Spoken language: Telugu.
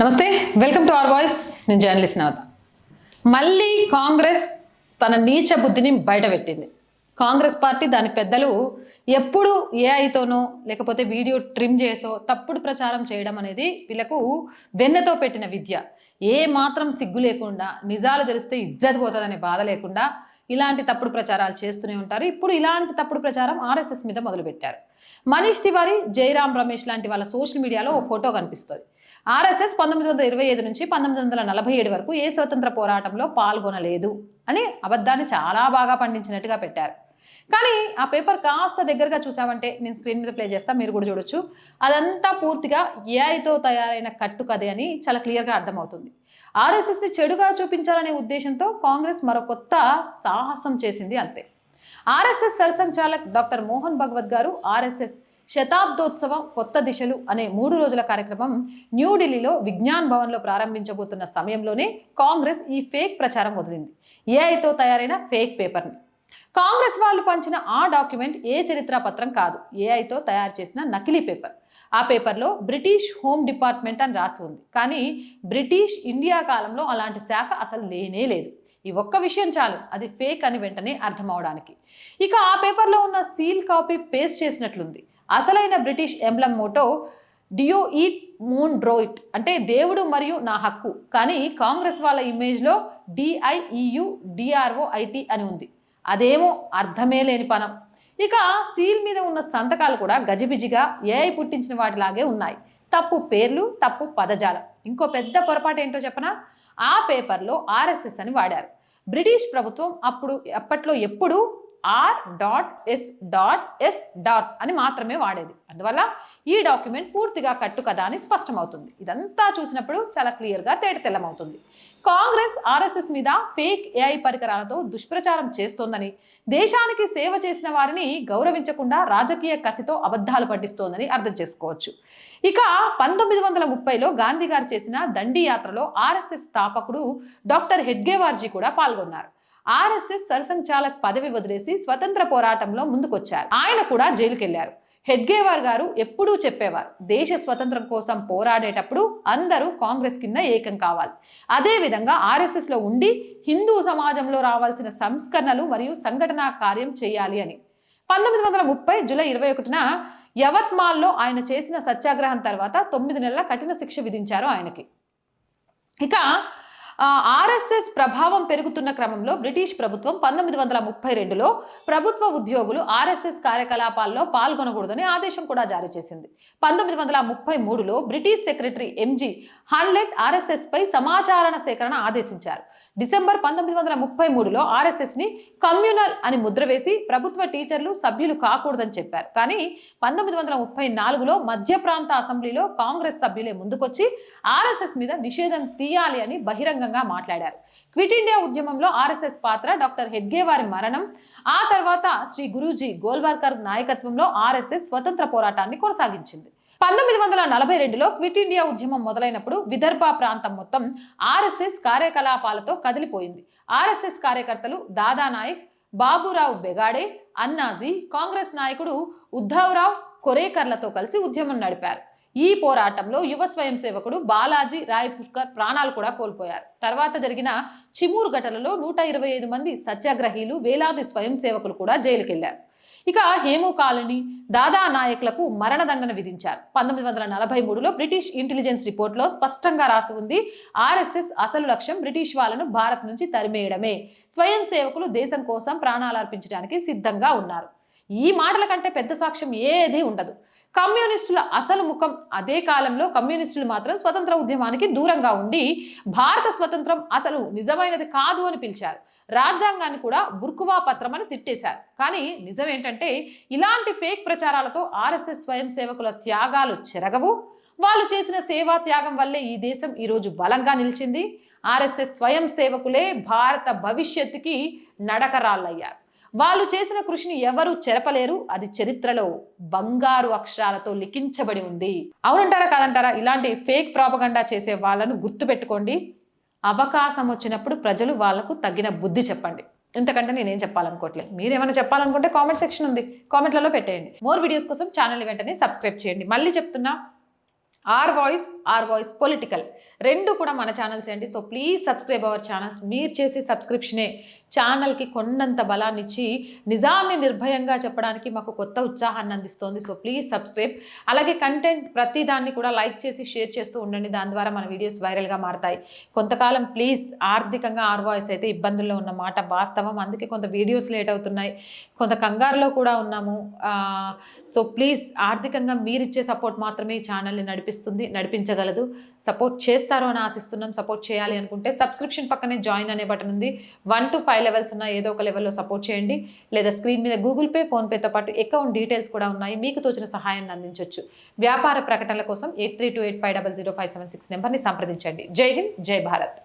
నమస్తే వెల్కమ్ టు ఆర్ వాయిస్. నేను జర్నలిస్ట్ నవత మళ్ళీ కాంగ్రెస్ తన నీచ బుద్ధిని బయటపెట్టింది కాంగ్రెస్ పార్టీ దాని పెద్దలు ఎప్పుడు ఏఐతోనో లేకపోతే వీడియో ట్రిమ్ చేసో తప్పుడు ప్రచారం చేయడం అనేది వీళ్ళకు వెన్నతో పెట్టిన విద్య. ఏ మాత్రం సిగ్గు లేకుండా నిజాలు తెలిస్తే ఇజ్జత్ పోతుందనే బాధ లేకుండా ఇలాంటి తప్పుడు ప్రచారాలు చేస్తూనే ఉంటారు. ఇప్పుడు ఇలాంటి తప్పుడు ప్రచారం ఆర్ఎస్ఎస్ మీద మొదలుపెట్టారు. మనీష్ తివారీ జయరాం రమేష్ లాంటి వాళ్ళ సోషల్ మీడియాలో ఓ ఫోటో కనిపిస్తుంది. ఆర్ఎస్ఎస్ పంతొమ్మిది వందల ఇరవై ఐదు నుంచి పంతొమ్మిది వందల నలభై ఏడు వరకు ఏ స్వతంత్ర పోరాటంలో పాల్గొనలేదు అని అబద్ధాన్ని చాలా బాగా పండించినట్టుగా పెట్టారు. కానీ ఆ పేపర్ కాస్త దగ్గరగా చూసామంటే నేను స్క్రీన్ మీద ప్లే చేస్తా మీరు కూడా చూడొచ్చు. అదంతా పూర్తిగా ఏఐతో తయారైన కట్టు కథ అని చాలా క్లియర్గా అర్థమవుతుంది. ఆర్ఎస్ఎస్ని చెడుగా చూపించాలనే ఉద్దేశంతో కాంగ్రెస్ మరో కొత్త సాహసం చేసింది అంతే. ఆర్ఎస్ఎస్ సరసంచాలక్ డాక్టర్ మోహన్ భగవత్ గారు ఆర్ఎస్ఎస్ శతాబ్దోత్సవం కొత్త దిశలు అనే మూడు రోజుల కార్యక్రమం న్యూఢిల్లీలో విజ్ఞాన్ భవన్లో ప్రారంభించబోతున్న సమయంలోనే కాంగ్రెస్ ఈ ఫేక్ ప్రచారం వదిలింది. ఏఐతో తయారైన ఫేక్ పేపర్ని. కాంగ్రెస్ వాళ్ళు పంచిన ఆ డాక్యుమెంట్ ఏ చరిత్ర పత్రం కాదు. ఏఐతో తయారు చేసిన నకిలీ పేపర్. ఆ పేపర్లో బ్రిటిష్ హోమ్ డిపార్ట్మెంట్ అని రాసి ఉంది. కానీ బ్రిటిష్ ఇండియా కాలంలో అలాంటి శాఖ అసలు లేనే లేదు. ఈ ఒక్క విషయం చాలు. అది ఫేక్ అని వెంటనే అర్థమవడానికి. ఇక ఆ పేపర్లో ఉన్న సీల్ కాపీ పేస్ట్ చేసినట్లుంది. అసలైన బ్రిటిష్ ఎంబ్లమ్ మోటో డియో ఈట్ మూన్ డ్రోయిట్ అంటే దేవుడు మరియు నా హక్కు. కానీ కాంగ్రెస్ వాళ్ళ ఇమేజ్లో డిఐఈయు డిఆర్ఓ ఐటీ అని ఉంది. అదేమో అర్థమే లేని పనం ఇక సీల్ మీద ఉన్న సంతకాలు కూడా గజిబిజిగా ఏఐ పుట్టించిన వాటిలాగే ఉన్నాయి. తప్పు పేర్లు తప్పు పదజాలం. ఇంకో పెద్ద పొరపాటు ఏంటో చెప్పనా? ఆ పేపర్లో ఆర్ఎస్ఎస్ అని వాడారు. బ్రిటిష్ ప్రభుత్వం అప్పుడు అప్పట్లో ఎప్పుడు R dot S dot S dot అని మాత్రమే వాడేది. అందువల్ల ఈ డాక్యుమెంట్ పూర్తిగా కట్టు కదా అని స్పష్టమవుతుంది. ఇదంతా చూసినప్పుడు చాలా క్లియర్గా తేటతెల్లమవుతుంది కాంగ్రెస్ ఆర్ఎస్ఎస్ మీద ఫేక్ ఏఐ పరికరాలతో దుష్ప్రచారం చేస్తోందని దేశానికి సేవ చేసిన వారిని గౌరవించకుండా రాజకీయ కసితో అబద్ధాలు పట్టిస్తోందని అర్థం చేసుకోవచ్చు. ఇక పంతొమ్మిది వందల ముప్పైలో గాంధీ గారు చేసిన దండి యాత్రలో ఆర్ఎస్ఎస్ స్థాపకుడు డాక్టర్ హెడ్గేవార్జీ కూడా పాల్గొన్నారు. ఆర్ఎస్ఎస్ సరసంచాలక్ పదవి వదిలేసి స్వతంత్ర పోరాటంలో ముందుకొచ్చారు. ఆయన కూడా జైలుకెళ్ళారు. హెడ్గేవార్ గారు ఎప్పుడూ చెప్పేవారు దేశ స్వతంత్రం కోసం పోరాడేటప్పుడు అందరూ కాంగ్రెస్ కింద ఏకం కావాలి. అదేవిధంగా ఆర్ఎస్ఎస్లో ఉండి హిందూ సమాజంలో రావాల్సిన సంస్కరణలు మరియు సంఘటనా కార్యం చేయాలి అని. పంతొమ్మిది వందల ముప్పై జూలై ఇరవై ఒకటిన యవత్మాల్లో ఆయన చేసిన సత్యాగ్రహం తర్వాత తొమ్మిది నెలల కఠిన శిక్ష విధించారు ఆయనకి. ఇక ఆర్ఎస్ఎస్ ప్రభావం పెరుగుతున్న క్రమంలో బ్రిటిష్ ప్రభుత్వం పంతొమ్మిది వందల ముప్పై రెండులో ప్రభుత్వ ఉద్యోగులు ఆర్ఎస్ఎస్ కార్యకలాపాల్లో పాల్గొనకూడదని ఆదేశం కూడా జారీ చేసింది. పంతొమ్మిది వందల ముప్పై మూడులో British secretary MG Hallett RSS పై సమాచారణ సేకరణ ఆదేశించారు. డిసెంబర్ పంతొమ్మిది వందల ముప్పై మూడులో ఆర్ఎస్ఎస్ని కమ్యూనల్ అని ముద్ర వేసి ప్రభుత్వ టీచర్లు సభ్యులు కాకూడదని చెప్పారు. కానీ పంతొమ్మిది వందల ముప్పై నాలుగులో మధ్య ప్రాంత అసెంబ్లీలో కాంగ్రెస్ సభ్యులే ముందుకొచ్చి ఆర్ఎస్ఎస్ మీద నిషేధం తీయాలి అని బహిరంగంగా మాట్లాడారు. క్విట్ ఇండియా ఉద్యమంలో ఆర్ఎస్ఎస్ పాత్ర డాక్టర్ హెడ్గేవారి మరణం ఆ తర్వాత శ్రీ గురూజీ గోల్వార్కర్ నాయకత్వంలో ఆర్ఎస్ఎస్ స్వతంత్ర పోరాటాన్ని కొనసాగించింది. పంతొమ్మిది వందల నలభై రెండులో క్విట్ ఇండియా ఉద్యమం మొదలైనప్పుడు విదర్భ ప్రాంతం మొత్తం ఆర్ఎస్ఎస్ కార్యకలాపాలతో కదిలిపోయింది. ఆర్ఎస్ఎస్ కార్యకర్తలు దాదా నాయక్ బాబురావు బెగాడే అన్నాజీ కాంగ్రెస్ నాయకుడు ఉద్ధవ్రావు కొరేకర్లతో కలిసి ఉద్యమం నడిపారు. ఈ పోరాటంలో యువ స్వయం సేవకుడు బాలాజీ రాయ్పుష్కర్ ప్రాణాలు కూడా కోల్పోయారు. తర్వాత జరిగిన చిమూర్ ఘటనలో నూట ఇరవై ఐదు మంది సత్యాగ్రహీలు వేలాది స్వయం సేవకులు కూడా జైలుకెళ్ళారు. ఇక హేము కాలనీ దాదా నాయకులకు మరణదండన విధించారు. పంతొమ్మిది వందల నలభై మూడులో బ్రిటిష్ ఇంటెలిజెన్స్ రిపోర్ట్లో స్పష్టంగా రాసి ఉంది ఆర్ఎస్ఎస్ అసలు లక్ష్యం బ్రిటిష్ వాళ్ళను భారత్ నుంచి తరిమేయడమే. స్వయం సేవకులు దేశం కోసం ప్రాణాలు అర్పించడానికి సిద్ధంగా ఉన్నారు. ఈ మాటల కంటే పెద్ద సాక్ష్యం ఏది ఉండదు. కమ్యూనిస్టుల అసలు ముఖం అదే కాలంలో కమ్యూనిస్టులు మాత్రం స్వతంత్ర ఉద్యమానికి దూరంగా ఉండి భారత స్వతంత్రం అసలు నిజమైనది కాదు అని పిలిచారు. రాజ్యాంగాన్ని కూడా బుర్కువా పత్రం అని తిట్టేశారు. కానీ నిజం ఏంటంటే ఇలాంటి ఫేక్ ప్రచారాలతో ఆర్ఎస్ఎస్ స్వయం సేవకుల త్యాగాలు చెరగవు. వాళ్ళు చేసిన సేవా త్యాగం వల్లే ఈ దేశం ఈరోజు బలంగా నిలిచింది. ఆర్ఎస్ఎస్ స్వయం సేవకులే భారత భవిష్యత్తుకి నడకరాళ్ళయ్యారు. వాళ్ళు చేసిన కృషిని ఎవరు చెరపలేరు. అది చరిత్రలో బంగారు అక్షరాలతో లిఖించబడి ఉంది. అవునంటారా కాదంటారా? ఇలాంటి ఫేక్ ప్రాపగండా చేసే వాళ్ళను గుర్తుపెట్టుకోండి. అవకాశం వచ్చినప్పుడు ప్రజలు వాళ్ళకు తగిన బుద్ధి చెప్పండి. ఇంతకంటే నేనేం చెప్పాలనుకోవట్లేదు మీరేమైనా చెప్పాలనుకుంటే కామెంట్ సెక్షన్ ఉంది. కామెంట్లలో పెట్టేయండి. మోర్ వీడియోస్ కోసం ఛానల్ వెంటనే సబ్స్క్రైబ్ చేయండి. మళ్ళీ చెప్తున్నా R voice R voice political. రెండు కూడా మన ఛానల్స్ అండి. So please subscribe our channels మీరు చేసే సబ్స్క్రిప్షనే ఛానల్కి కొండంత బలాన్ని ఇచ్చి నిజాన్ని నిర్భయంగా చెప్పడానికి మాకు కొత్త ఉత్సాహాన్ని అందిస్తోంది. సో ప్లీజ్ సబ్స్క్రైబ్ అలాగే కంటెంట్ ప్రతి దాన్ని కూడా లైక్ చేసి షేర్ చేస్తూ ఉండండి. దాని ద్వారా మన వీడియోస్ వైరల్గా మారతాయి. కొంతకాలం ప్లీజ్ ఆర్థికంగా ఆర్ వాయిస్ అయితే ఇబ్బందుల్లో ఉన్న మాట వాస్తవం. అందుకే కొంత వీడియోస్ లేట్ అవుతున్నాయి. కొంత కంగారులో కూడా ఉన్నాము. సో ప్లీజ్ ఆర్థికంగా మీరిచ్చే సపోర్ట్ మాత్రమే ఛానల్ని నడిపిస్తుంది. నడిపిస్తుంది నడిపించగలదు. సపోర్ట్ చేస్తారో అని ఆశిస్తున్నాం సపోర్ట్ చేయాలి అనుకుంటే సబ్స్క్రిప్షన్ పక్కనే జాయిన్ అనే బటన్ ఉంది. వన్ టు ఫైవ్ లెవెల్స్ ఉన్న ఏదో ఒక లెవెల్లో సపోర్ట్ చేయండి. లేదా స్క్రీన్ మీద గూగుల్ పే ఫోన్పేతో పాటు అకౌంట్ డీటెయిల్స్ కూడా ఉన్నాయి. మీకు తోచిన సహాయాన్ని అందించవచ్చు వ్యాపార ప్రకటనల కోసం eight three two eight five double zero five seven six నెంబర్ని సంప్రదించండి. జై హింద్ జై భారత్.